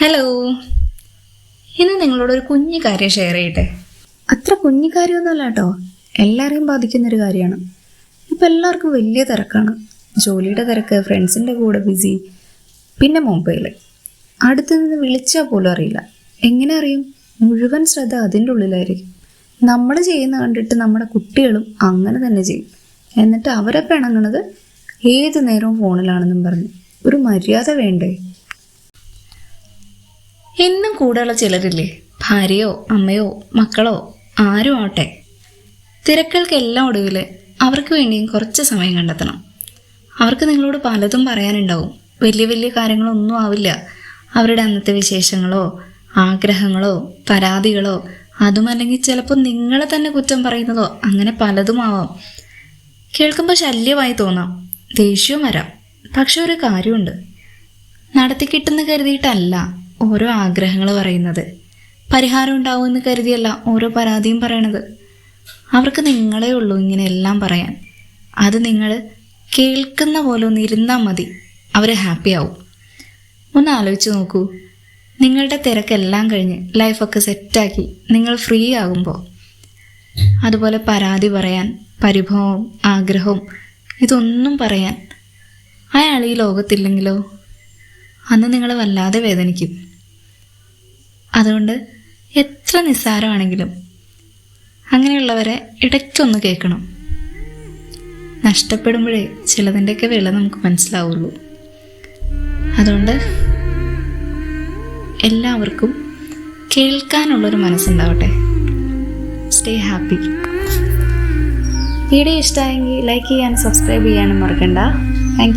Hello ഇന്ന് നിങ്ങളോട് ഒരു കുഞ്ഞു കാര്യം ഷെയർ ചെയ്യട്ടെ? അത്ര കുഞ്ഞു കാര്യമൊന്നുമല്ല കേട്ടോ. എല്ലാവരെയും ബാധിക്കുന്നൊരു കാര്യമാണ്. ഇപ്പം എല്ലാവർക്കും വലിയ തിരക്കാണ്. ജോലിയുടെ തിരക്ക് ഫ്രണ്ട്സിന്റെ കൂടെ ബിസി പിന്നെ മൊബൈൽ അടുത്ത് നിന്ന് വിളിച്ചാൽ പോലും അറിയില്ല. എങ്ങനെ അറിയും? മുഴുവൻ ശ്രദ്ധ അതിന്റെ ഉള്ളിലായിരിക്കും. നമ്മൾ ചെയ്യുന്ന കണ്ടിട്ട് നമ്മുടെ കുട്ടികളും അങ്ങനെ തന്നെ ചെയ്യും. എന്നിട്ട് അവരെ പിണങ്ങണത് ഏത് നേരവും ഫോണിലാണെന്നും പറഞ്ഞു. ഒരു മര്യാദ വേണ്ടേ? എന്നും കൂടെയുള്ള ചിലരില്ലേ? ഭാര്യയോ അമ്മയോ മക്കളോ ആരും ആവട്ടെ. തിരക്കുകൾക്കെല്ലാം ഒടുവിൽ അവർക്ക് വേണ്ടിയും കുറച്ച് സമയം കണ്ടെത്തണം. അവർക്ക് നിങ്ങളോട് പലതും പറയാനുണ്ടാവും. വലിയ വലിയ കാര്യങ്ങളൊന്നും ആവില്ല. അവരുടെ അന്നത്തെ വിശേഷങ്ങളോ ആഗ്രഹങ്ങളോ പരാതികളോ അതുമല്ലെങ്കിൽ ചിലപ്പോൾ നിങ്ങളെ തന്നെ കുറ്റം പറയുന്നതോ അങ്ങനെ പലതും ആവാം. കേൾക്കുമ്പോൾ ശല്യമായി തോന്നാം. ദേഷ്യവും വരാം. പക്ഷെ ഒരു കാര്യമുണ്ട്. നടത്തി കിട്ടുന്ന കരുതിയിട്ടല്ല. ഓരോ ആഗ്രഹങ്ങൾ പറയുന്നത്. പരിഹാരം ഉണ്ടാവുമെന്ന് കരുതിയല്ല ഓരോ പരാതിയും പറയണത്. അവർക്ക് നിങ്ങളേ ഉള്ളൂ ഇങ്ങനെ എല്ലാം പറയാൻ. അത് നിങ്ങൾ കേൾക്കുന്ന പോലെ ഒന്ന് ഇരുന്നാൽ മതി. അവർ ഹാപ്പി ആവും. ഒന്ന് ആലോചിച്ച് നോക്കൂ. നിങ്ങളുടെ തിരക്കെല്ലാം കഴിഞ്ഞ് ലൈഫൊക്കെ സെറ്റാക്കി നിങ്ങൾ ഫ്രീ ആകുമ്പോൾ അതുപോലെ പരാതി പറയാൻ പരിഭവം ആഗ്രഹവും ഇതൊന്നും പറയാൻ അയാൾ ഈ ലോകത്തില്ലെങ്കിലോ? അന്ന് നിങ്ങൾ വല്ലാതെ വേദനിക്കും. അതുകൊണ്ട് എത്ര നിസ്സാരമാണെങ്കിലും അങ്ങനെയുള്ളവരെ ഇടയ്ക്കൊന്ന് കേൾക്കണം. നഷ്ടപ്പെടുമ്പോഴേ ചിലതിന്റെയൊക്കെ വില നമുക്ക് മനസ്സിലാവുള്ളൂ. അതുകൊണ്ട് എല്ലാവർക്കും കേൾക്കാനുള്ളൊരു മനസ്സുണ്ടാവട്ടെ. സ്റ്റേ ഹാപ്പി വീഡിയോ ഇഷ്ടമായെങ്കിൽ ലൈക്ക് ചെയ്യാനും സബ്സ്ക്രൈബ് ചെയ്യാനും മറക്കണ്ട. താങ്ക്